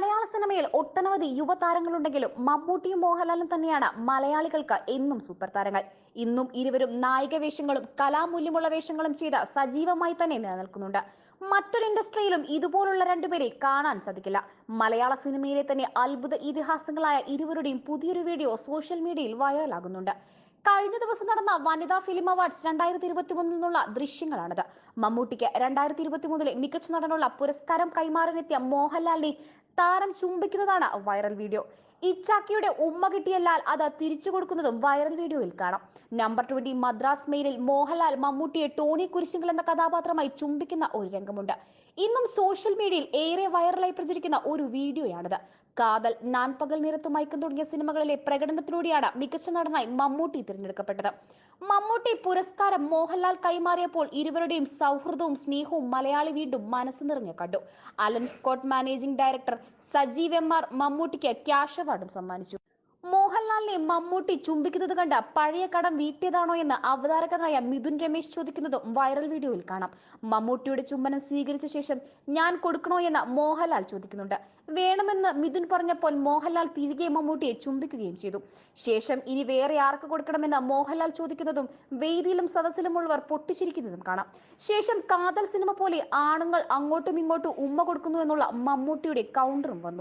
മലയാള സിനിമയിൽ ഒട്ടനവധി യുവതാരങ്ങളുണ്ടെങ്കിലും മമ്മൂട്ടിയും മോഹൻലാലും തന്നെയാണ് മലയാളികൾക്ക് എന്നും സൂപ്പർ താരങ്ങൾ. ഇന്നും ഇരുവരും നായിക വേഷങ്ങളും കലാമൂല്യമുള്ള വേഷങ്ങളും ചെയ്ത് സജീവമായി തന്നെ നിലനിൽക്കുന്നുണ്ട്. മറ്റൊരു ഇൻഡസ്ട്രിയിലും ഇതുപോലുള്ള രണ്ടുപേരെ കാണാൻ സാധിക്കില്ല. മലയാള സിനിമയിലെ തന്നെ അത്ഭുത ഇതിഹാസങ്ങളായ ഇരുവരുടെയും പുതിയൊരു വീഡിയോ സോഷ്യൽ മീഡിയയിൽ വൈറലാകുന്നുണ്ട്. കഴിഞ്ഞ ദിവസം നടന്ന വനിതാ ഫിലിം അവാർഡ്സ് രണ്ടായിരത്തി ഇരുപത്തി മൂന്നിൽ നിന്നുള്ള ദൃശ്യങ്ങളാണിത്. മമ്മൂട്ടിക്ക് രണ്ടായിരത്തി ഇരുപത്തി മൂന്നിലെ മികച്ച നടനുള്ള പുരസ്കാരം കൈമാറാനെത്തിയ മോഹൻലാലിനെ താരം ചുംബിക്കുന്നതാണ് വൈറൽ വീഡിയോ. ഇച്ചാക്കിയുടെ ഉമ്മ കിട്ടിയല്ലാൽ അത് തിരിച്ചു കൊടുക്കുന്നതും വൈറൽ വീഡിയോയിൽ കാണാം. നമ്പർ ട്വന്റി മദ്രാസ് മെയിലിൽ മോഹൻലാൽ മമ്മൂട്ടിയെ ടോണി കുരിശുങ്കൽ എന്ന കഥാപാത്രമായി ചുംബിക്കുന്ന ഒരു രംഗമുണ്ട്. ഇന്നും സോഷ്യൽ മീഡിയയിൽ ഏറെ വൈറലായി പ്രചരിക്കുന്ന ഒരു വീഡിയോയാണിത്. കാതൽ നാൻ പകൽ നിരത്ത് മയക്കം തുടങ്ങിയ സിനിമകളിലെ പ്രകടനത്തിലൂടെയാണ് മികച്ച നടനായി മമ്മൂട്ടി തിരഞ്ഞെടുക്കപ്പെട്ടത്. മമ്മൂട്ടി പുരസ്കാരം മോഹൻലാൽ കൈമാറിയപ്പോൾ ഇരുവരുടെയും സൗഹൃദവും സ്നേഹവും മലയാളി വീണ്ടും മനസ്സ് നിറഞ്ഞു കണ്ടു. Alan Scott managing director Sajeev M R മമ്മൂട്ടിക്ക് ക്യാഷ് അവാർഡും സമ്മാനിച്ചു. മോഹൻലാലിനെ മമ്മൂട്ടി ചുംബിക്കുന്നത് കണ്ട് പഴയ കടം വീട്ടിയതാണോ എന്ന് അവതാരകനായ മിഥുൻ രമേശ് ചോദിക്കുന്നതും വൈറൽ വീഡിയോയിൽ കാണാം. മമ്മൂട്ടിയുടെ ചുംബനം സ്വീകരിച്ച ശേഷം ഞാൻ കൊടുക്കണോ എന്ന് മോഹൻലാൽ ചോദിക്കുന്നുണ്ട്. വേണമെന്ന് മിഥുൻ പറഞ്ഞപ്പോൾ മോഹൻലാൽ തിരികെ മമ്മൂട്ടിയെ ചുംബിക്കുകയും ചെയ്തു. ശേഷം ഇനി വേറെ ആർക്ക് കൊടുക്കണമെന്ന് മോഹൻലാൽ ചോദിക്കുന്നതും വേദിയിലും സദസ്സിലുമുള്ളവർ പൊട്ടിച്ചിരിക്കുന്നതും കാണാം. ശേഷം കാതൽ സിനിമ പോലെ ആണുങ്ങൾ അങ്ങോട്ടും ഇങ്ങോട്ടും ഉമ്മ കൊടുക്കുന്നു എന്നുള്ള മമ്മൂട്ടിയുടെ കൗണ്ടറും വന്നു.